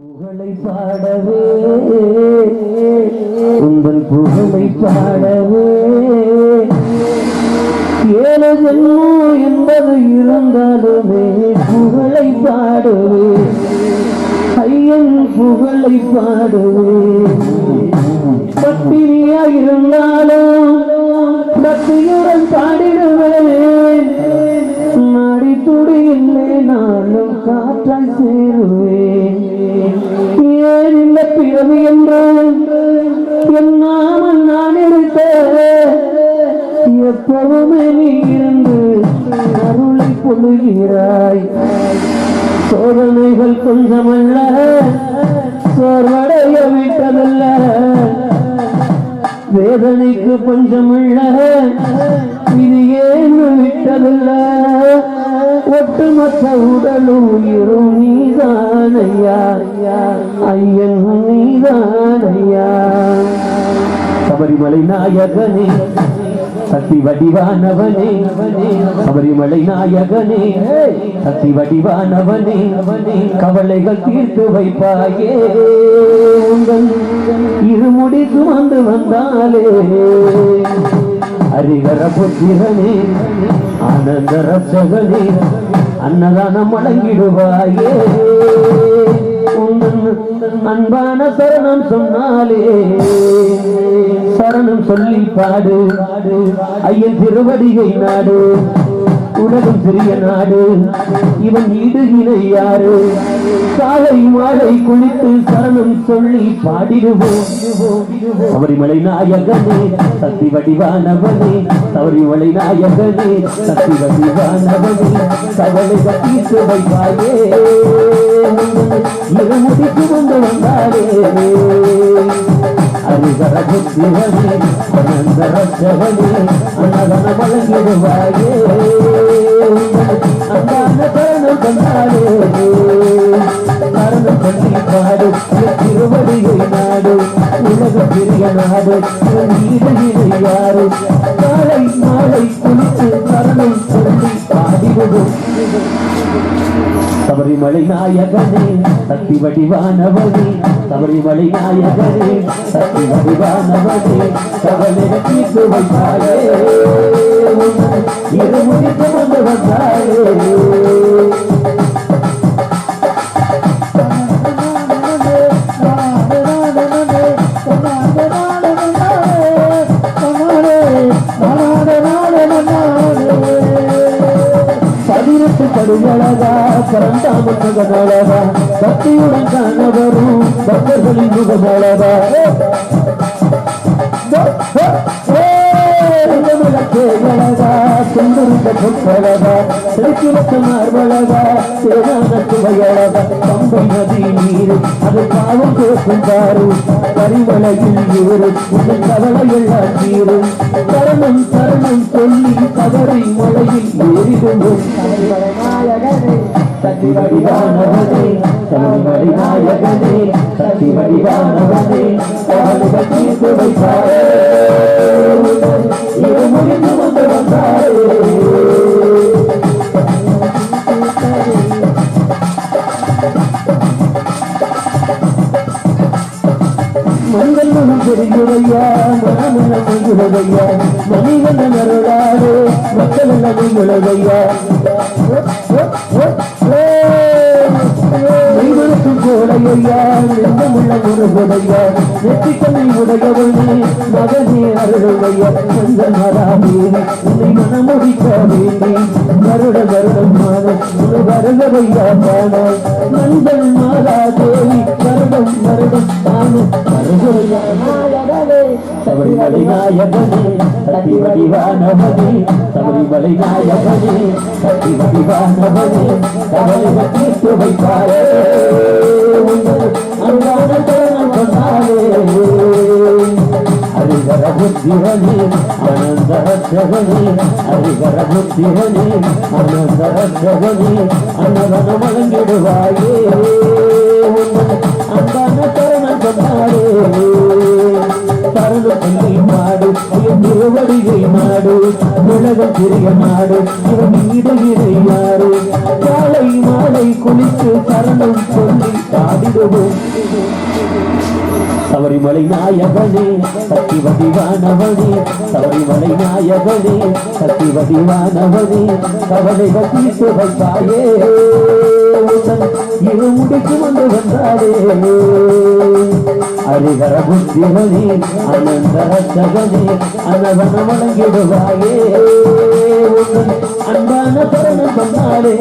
புகழை பாடவே உங்கள் புகழை பாடவே. ஏழு ஜென்மோ என்பது இருந்தாலுமே புகழை பாடவே. ஐயன் புகழை பாடவே. பட்டினியா இருந்தாலும் இந்த பிறவி என்று என்னாமல் நான் இருக்க எப்பவுமே நீ இருந்து அருளை பொழுகிறாய் சோதனைகள் கொஞ்சமல்ல சோர்வடைய விட்டதல்ல. வேதனைக்கு பஞ்சமல்ல இது ஏன்னு விட்டதில்ல? ஒட்டுமொத்த உடலும் உயிரும் நீதான். நீதானையா ஐயன் நீதானையா சபரிமலை நாயகனே சக்தி வடிவானவனே சபரிமலை நாயகனே சக்தி வடிவானவனே கவலைகள் தீர்த்து வைப்பாயே. உங்கள் இருமுடி சுமந்து வந்தாலே ஹரிகர புத்திரனே ஆனந்த ரசகனே அன்னதானம் வழங்கிடுவாயே. அன்பான சரணம் சொன்னாலே. சரணம் சொல்லி பாடு. ஐயன் திருவடிகை நாடு. உலகம் சிறிய நாடு. இவன் ஈடுகினை யாரு? காலை மாலை குளித்து சரணம் சொல்லி பாடிடுவோம். சபரிமலை நாயகனே சக்தி வடிவானவனே. சபரிமலை நாயகனே சக்தி வடிவானவனே. கவலை தீர்த்து வைப்பாயே இருமுடிக்கு வந்து வந்தாரே. அரிகர புத்திரனே அனந்த ரசவனே அன்னதன வழங்கிடுவாயே. நாடு யாரு காலை குளித்து சொல்லி பாடிவிடும் சபரிமலை நாயகனே சக்தி வடிவானவனே சபரிமலை நாயகனே சக்தி வடிவானவனே கவலை தீர்த்து வைத்தாயே இருமுடி சுமந்து வந்தாயே பதினெட்டு கடுகளகா பக்தியுடன் பக்தர்களின் முகமழகா செந்திருந்த பொற்பழகா திருக்கிழக்கு மார்பழகா சேதான சுவையழகா பம்பை நதி நீர் அது பாவம் கேட்கும் பாரு. கரிமலையில் இவரு இந்த கவலை தீரும். சொல்லி மலையில் சக்தி நாயகனே சக்தி வைப்பாரே மங்கள் மனம் தெரியுதையா மனமன மங்குதையா மணிகண்ட மக்கள் மங்குதையா மெய்மனசும் கோடையா நெஞ்சமுள்ள முருகுதையா நெற்றிக்கண்ணை உடையவனே மகனே அருளையா அந்த மராமேனே உன்னை மனமுடிக்க வேண்டி வருட வருடம் மாதம் உன்னை வருகவையா பாட மஞ்சள் மாலா தேவி வருடம் வருடம் தானும் வருகையா சபரிமலை நாயகனே சக்தி வடிவானவனே சபரிமலை நாயகனே சக்தி வடிவானவனே கவலை தீர்த்து வைப்பாரே அன்பான தருணம் கொண்டாலே ஹரிகர புத்திரனே அனந்த ரட்சகனே ஹரிகர வழங்கிடுவாயே அன்பான தருணம் கொண்டாலே தருணம் சொல்லி மாடு திருவடிகை நாடு உலகம் பெரிய மாடு இவன் ஈடு யாரு காலை மாலை குளித்து தரணம் சொல்லி சபரிமலை நாயகனே சக்தி வடிவானவனே சபரிமலை நாயகனே சக்தி வடிவானவனே கவலைகள் தீர்த்து வைப்பாயே இரு முடிக்கு வந்து வந்தாரே. அரிகர புத்திமணி அனந்த ரத்தகனே அனவன வணங்கிடுவாயே. அன்பான தருணம் சொன்னாரே